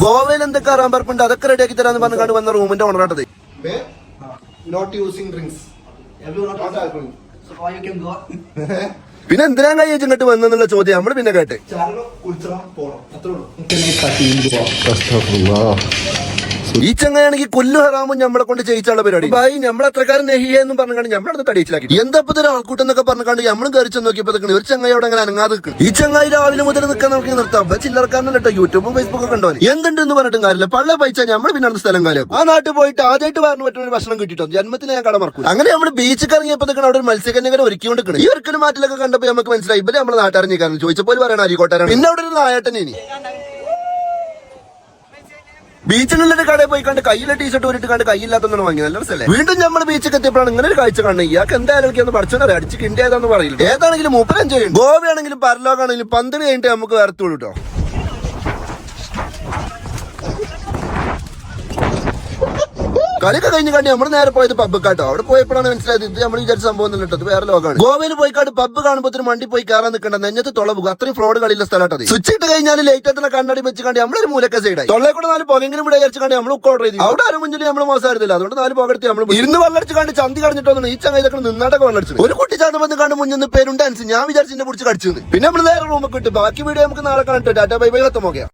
ഗോവയിൽ എന്തൊക്കെ അറിയാൻ പറപ്പുണ്ട് അതൊക്കെ റെഡിയാക്കി തരാന്ന് പറഞ്ഞു വന്ന റൂമിന്റെ ഓണറാട്ടത് നോട്ട് ഡ്രിങ്ക്സ് can go. പിന്നെ എന്തിനാ കൈ ഇങ്ങോട്ട് വന്നെന്നുള്ള ചോദ്യം? നമ്മൾ പിന്നെ കേട്ടെ. ഈ ചങ്ങയാണെങ്കിൽ കൊല്ലു ഹറാമും നമ്മളെ കൊണ്ട് ചെയ്യിച്ചുള്ള പരിപാടി. ഭായി നമ്മൾ അത്രക്കാരൻ നെഹിയെന്നും പറഞ്ഞാണ് നമ്മളടുത്ത് തടിയിച്ചിലാക്കി. എന്താ ഇപ്പൊ ഒരു ആൾക്കൂട്ടം എന്നൊക്കെ പറഞ്ഞാണ്ട് നമ്മളും കയറിച്ചു നോക്കിയപ്പോ നിൽക്കണേ ഒരു ചങ്ങയോടെ അങ്ങനെ അനങ്ങാതെ ഈ ചങ്ങായി രാവിലെ മുതൽ നിൽക്കാൻ നമുക്ക് നിർത്താം. കേട്ടോ. യൂട്യൂബും ഫേസ്ബുക്കും കണ്ടോ എന്തുണ്ടെന്ന് പറഞ്ഞിട്ടും കാര്യമില്ല. പള്ള പൈസ നമ്മൾ പിന്നെ അടുത്ത സ്ഥലം കാലം ആ നാട്ടിൽ പോയിട്ട് ആദ്യമായിട്ട് പറഞ്ഞു പറ്റുന്ന ഒരു ഭക്ഷണം കിട്ടിട്ടോ ജന്മത്തിൽ ഞാൻ കട മറക്കും അങ്ങനെ നമ്മൾ ബീച്ച് കറങ്ങിയപ്പോ അവിടെ ഒരു മത്സ്യകന്യകനെ ഒരുക്കിക്കൊണ്ട് ഈ ഒരിക്കലും മാറ്റിലൊക്കെ കണ്ടപ്പോ നമുക്ക് മനസ്സിലായി. ഇവരെ നമ്മളെ നാട്ടുകാരൻ ചോദിച്ചപ്പോൾ പറയണ അരിക്കോട്ടാരാണ് പിന്നെ അവിടെ ഒരു നായട്ടനെ ഇനി ബീച്ചിലുള്ള കടയിൽ പോയി കണ്ട് കയ്യിലെ ടീഷർട്ട് ഊരിട്ട് കണ്ട് കയ്യില്ലാത്തൊന്നും വാങ്ങി നല്ല രസമല്ലേ? വീണ്ടും നമ്മൾ ബീച്ചിൽ എത്തിയപ്പോഴാണ് ഇങ്ങനെ ഒരു കാഴ്ച കാണുന്നത്. ഇയാൾക്ക് എന്തായാലും ഒന്ന് പഠിച്ചോന്നറിയാം അടിച്ച് കിണ്ടിയതാന്ന് പറയില്ല. ഏതാണെങ്കിലും ചെയ്യും. ഗോവയാണെങ്കിലും പരലോകാണെങ്കിലും പന്തിന് കഴിഞ്ഞിട്ട് നമുക്ക് വരത്തുള്ളൂ കേട്ടോ കളിയൊക്കെ കഴിഞ്ഞ് കണ്ടി നമ്മൾ നേരെ പോയത് പബ്ബ് കാട്ടോ അവിടെ പോയപ്പോഴാണ് മനസ്സിലായത് ഇത് നമ്മൾ വിചാരിച്ച സംഭവം ഒന്നും കേട്ടത് വേറെ ലോകമാണ് ഗോവയിൽ പോയി കാണ്ട് പബ്ബ് കാണുമ്പോൾ വണ്ടി പോയി കയറാൻ നിൽക്കണ്ട നെഞ്ഞത്ത് തുളവുക അത്രയും ഫ്രോഡ് കളിയുള്ള സ്ഥലമാട്ടത് സ്വിച്ച് ഇട്ട് കഴിഞ്ഞാൽ ലേറ്റ് എത്തുന്ന കണ്ണടി വെച്ച് കണ്ടി നമ്മളൊരു മൂലക്ക സൈഡായി തൊള്ളെ കൂടെ നാല് പുകയെങ്കിലും ഇവിടെ വിചാരിച്ചു കണ്ടി നമ്മൾ ഓർഡർ ചെയ്തു. അവിടെ ആരും മുന്നിൽ നമ്മൾ മോശമായിരുന്നില്ല. അതുകൊണ്ട് നാല് പുകടുത്ത് നമ്മൾ ഇരുന്ന് വെള്ളടിച്ച് കണ്ട് ചന്തി കളഞ്ഞിട്ടൊന്നും ഈ ചങ്ങ ഇതൊക്കെ നിന്നാട്ടൊക്കെ വെള്ളടിച്ചു ഒരു കുട്ടി ചാണ്ട് വന്ന് കണ്ട് മുന്നിൽ നിന്ന് പേരുണ്ട് അനുസരിച്ച് ഞാൻ വിചാരിച്ചു പിടിച്ച് കടിച്ചു പിന്നെ നമ്മൾ നേരെ റൂമൊക്കെ ഇട്ട്. ബാക്കി വീഡിയോ നമുക്ക് നാളെ കണ്ടിട്ട് ടാറ്റ ബൈ ബൈ കത്തമോക്കെയാ